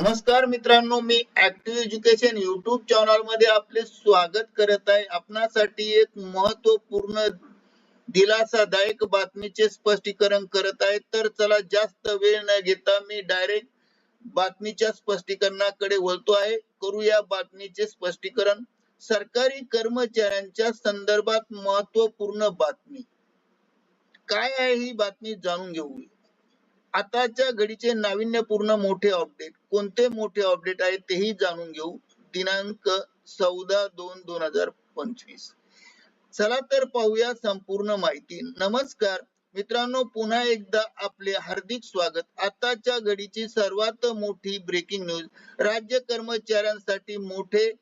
नमस्कार मित्रांनो मी ऍक्टिव्ह एज्युकेशन युट्यूब चॅनलमध्ये आपले स्वागत करत आहे. आपणासाठी एक महत्त्वपूर्ण दिलासादायक बातमीचे स्पष्टीकरण करत आहे. तर चला जास्त वेळ न घेता मी डायरेक्ट बातमीच्या स्पष्टीकरणाकडे वळतो आहे. करूया बातमीचे स्पष्टीकरण. सरकारी कर्मचाऱ्यांच्या संदर्भात महत्त्वपूर्ण बातमी. काय आहे ही बातमी जाणून घेऊ आताच्या घडीचे नाविन्यपूर्ण मोठे अपडेट कोणते मोठे अपडेट आहे तेही जाणून घेऊ. दिनांक चौदा दोन दोन हजार पंचवीस. चला तर पाहूया संपूर्ण माहिती. नमस्कार. मित्रांनो पुन्हा एकदा आपले हार्दिक स्वागत. आताच्या घडीची सर्वात मोठी ब्रेकिंग न्यूज राज्य कर्मचाऱ्यांसाठी मोठे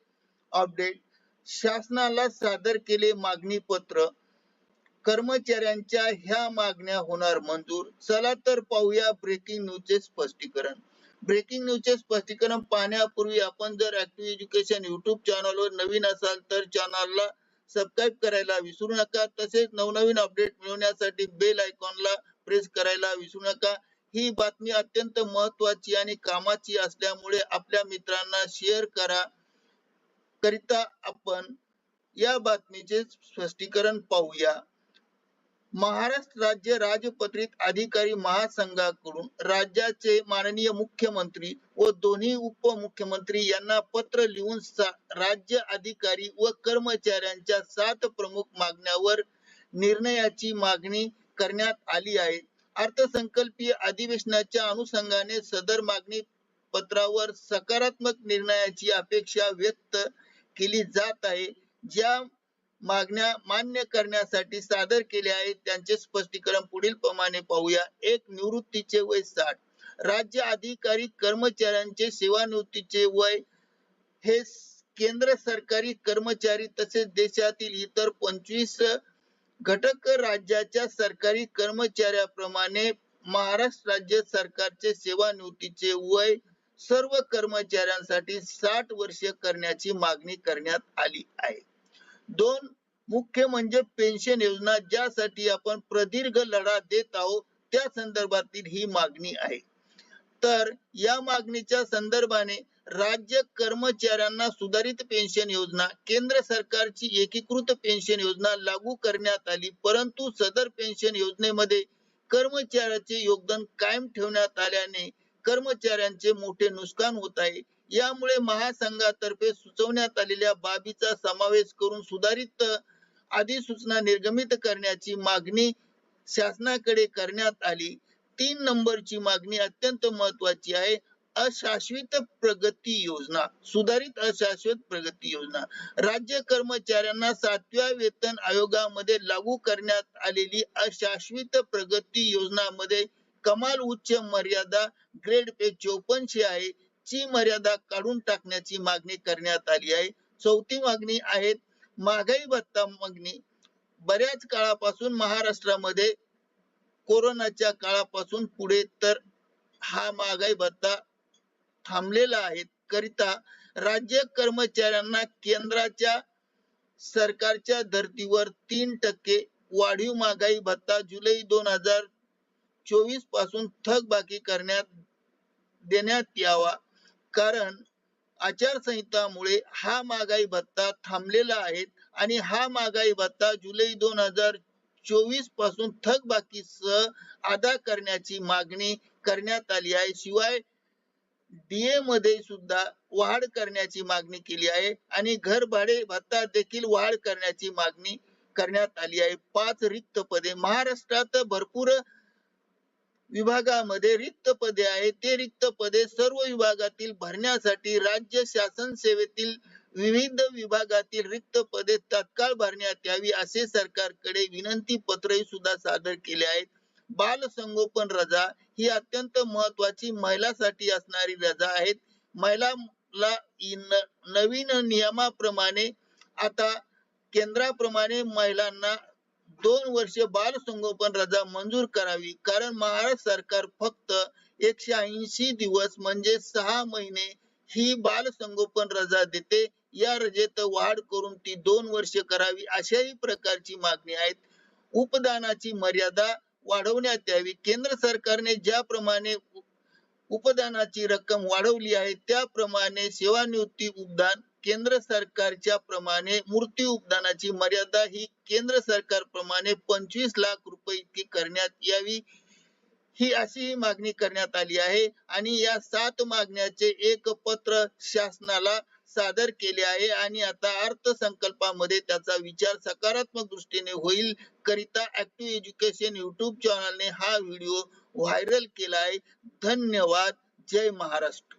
अपडेट शासनाला सादर केले मागणी पत्र. कर्मचाऱ्यांच्या ह्या मागण्या होणार मंजूर. चला तर पाहूया ब्रेकिंग न्यूजचे स्पष्टीकरण. ब्रेकिंग न्यूजचे स्पष्टीकरण पाहण्यापूर्वी आपण जर ऍक्टिव्ह एज्युकेशन युट्यूब चॅनलवर नवीन असाल तर चॅनलला सबस्क्राईब करायला विसरू नका. तसेच नवनवीन अपडेट मिळवण्यासाठी बेल आयकॉनला प्रेस करायला विसरू नका. ही बातमी अत्यंत महत्वाची आणि कामाची असल्यामुळे आपल्या मित्रांना शेअर करा. करिता आपण या बातमीचे स्पष्टीकरण पाहूया. महाराष्ट्र राज्य राजपत्रित अधिकारी महासंघाकडून राज्याचे माननीय मुख्यमंत्री व दोन्ही उपमुख्यमंत्री यांना पत्र लिहून राज्य अधिकारी व कर्मचाऱ्यांच्या सात प्रमुख मागण्यावर निर्णयाची मागणी करण्यात आली आहे. अर्थसंकल्पीय अधिवेशनाच्या अनुषंगाने सदर मागणी पत्रावर सकारात्मक निर्णयाची अपेक्षा व्यक्त केली जात आहे. ज्या मागण्या मान्य करण्यासाठी सादर केल्या आहेत. त्यांचे स्पष्टीकरण पुढील प्रमाणे पाहूया. एक निवृत्तीचे वय साठ. राज्य अधिकारी कर्मचाऱ्यांचे सेवानिवृत्तीचे वय हे केंद्र सरकारी कर्मचारी तसेच देशातील इतर पंचवीस घटक राज्याच्या सरकारी कर्मचाऱ्याप्रमाणे महाराष्ट्र राज्य सरकारचे सेवानिवृत्तीचे वय सर्व कर्मचाऱ्यांसाठी साठ वर्ष करण्याची मागणी करण्यात आली आहे. दोन मुख्य म्हणजे पेन्शन योजना ज्यासाठी आपण प्रदीर्घ लढा देत आहोत त्या संदर्भातील ही मागणी आहे. तर या मागणीच्या संदर्भाने राज्य कर्मचाऱ्यांना सुधारित पेन्शन योजना केंद्र सरकारची एकीकृत पेन्शन योजना लागू करण्यात आली परंतु सदर पेन्शन योजनेमध्ये कर्मचाऱ्याचे योगदान कायम ठेवण्यात आल्याने कर्मचाऱ्यांचे मोठे नुकसान होत आहे. यामुळे महासंघातर्फे सुचवण्यात आलेल्या बाबीचा समावेश करून सुधारित अधिसूचना निर्गमित करण्याची मागणी शासनाकडे करण्यात आली. तीन नंबरची मागणी अत्यंत महत्वाची आहे. अशाश्वत प्रगती योजना सुधारित अशाश्वत प्रगती योजना. राज्य कर्मचाऱ्यांना सातव्या वेतन आयोगामध्ये लागू करण्यात आलेली अशाश्वत प्रगती योजनामध्ये कमाल उच्च मर्यादा ग्रेड पे चोपनशे आहे. ची मर्यादा काढून टाकण्याची मागणी करण्यात आली आहे. चौथी मागणी आहे महागाई भत्ता मागणी. बऱ्याच काळापासून महाराष्ट्रामध्ये कोरोनाच्या काळापासून पुढे तर हा महागाई भत्ता थांबलेला आहे. करिता राज्य कर्मचाऱ्यांना केंद्राच्या सरकारच्या धर्तीवर तीन टक्के वाढीव महागाई भत्ता जुलै दोन हजार चोवीसपासून थकबाकी करण्यात देण्यात यावा. कारण आचारसंहितामुळे हा महागाई भत्ता थांबलेला आहे आणि हा महागाई भत्ता जुलै दोन हजार चोवीसपासून थकबाकीसह अदा करण्याची मागणी करण्यात आली आहे. शिवाय डीए मध्ये सुद्धा वाढ करण्याची मागणी केली आहे आणि घर भाडे भत्ता देखील वाढ करण्याची मागणी करण्यात आली आहे. पाच रिक्त पदे. महाराष्ट्रात भरपूर विभागामध्ये रिक्त पदे आहेत. ते रिक्त पदे सर्व विभागातील भरण्यासाठी राज्य शासन सेवेतील विविध विभागातील रिक्त पदे तत्काळ भरण्यात यावी असे सरकारकडे विनंती पत्रही सुद्धा सादर केले आहेत. बाल संगोपन रजा ही अत्यंत महत्वाची महिलासाठी असणारी रजा आहेत महिलाला नवीन नियमाप्रमाणे आता केंद्राप्रमाणे महिलांना दोन वर्ष बाल संगोपन रजा मंजूर करावी. कारण महाराष्ट्र सरकार फक्त एकशे ऐंशी दिवस म्हणजे सहा महिने ही बाल संगोपन रजा देते. या रजेत वाढ करून ती दोन वर्ष करावी अशाही प्रकारची मागणी आहेत. उपदानाची मर्यादा वाढवण्यात यावी. केंद्र सरकारने ज्याप्रमाणे उपदानाची रक्कम वाढवली आहे त्याप्रमाणे सेवानिवृत्ती उपदान केंद्र सरकारच्या प्रमाणे मूर्ती उपदानाची मर्यादा ही केंद्र सरकारप्रमाणे पंचवीस लाख रुपये इतकी करण्यात यावी. ही अशी मागणी करण्यात आली आहे आणि या सात मागण्याचे एक पत्र शासनाला सादर केले आहे आणि आता अर्थसंकल्पामध्ये त्याचा विचार सकारात्मक दृष्टीने होईल करिता ऍक्टिव्ह एज्युकेशन युट्यूब चॅनलने हा व्हिडिओ व्हायरल केला आहे. धन्यवाद. जय महाराष्ट्र.